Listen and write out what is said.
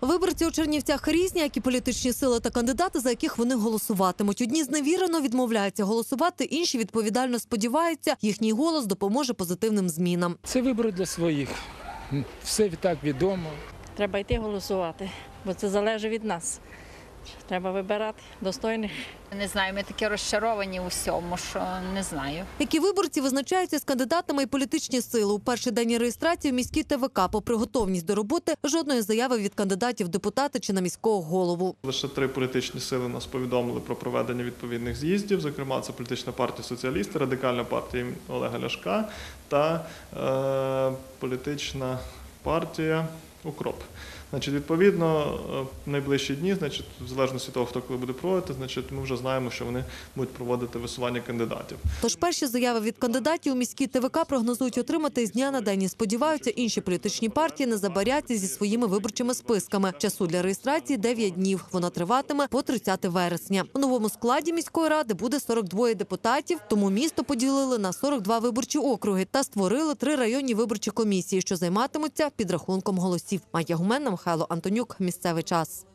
Виборці у Чернівцях різні, як і політичні сили та кандидати, за яких вони голосуватимуть. Одні зневірено відмовляються голосувати, інші відповідально сподіваються, їхній голос допоможе позитивним змінам. Це вибори для своїх. Все так відомо. Треба йти голосувати, бо це залежить від нас. Треба вибирати достойних. Не знаю, ми такі розчаровані у всьому, що не знаю. Які виборці визначаються з кандидатами і політичні сили у перший день реєстрації в міській ТВК. Попри готовність до роботи, жодної заяви від кандидатів в депутати чи на міського голову. Лише три політичні сили нас повідомили про проведення відповідних з'їздів. Зокрема, це політична партія соціалісти, радикальна партія Олега Ляшка та е, політична партія Укроп. Значить, відповідно, е, в найближчі дні, значить, в залежності від того, хто коли буде проводити, значить, ми вже знаємо, що вони будуть проводити висування кандидатів. Тож перші заяви від кандидатів у міській ТВК прогнозують отримати з дня на день. І сподіваються, інші політичні партії не забаряться зі своїми виборчими списками. Часу для реєстрації 9 днів. Вона триватиме по 30 вересня. У новому складі міської ради буде 42 депутатів. Тому місто поділили на 42 виборчі округи та створили три районні виборчі комісії, що займатимуться підрахунком голосів. Майя Гуменна, Михайло Антонюк. Місцевий час.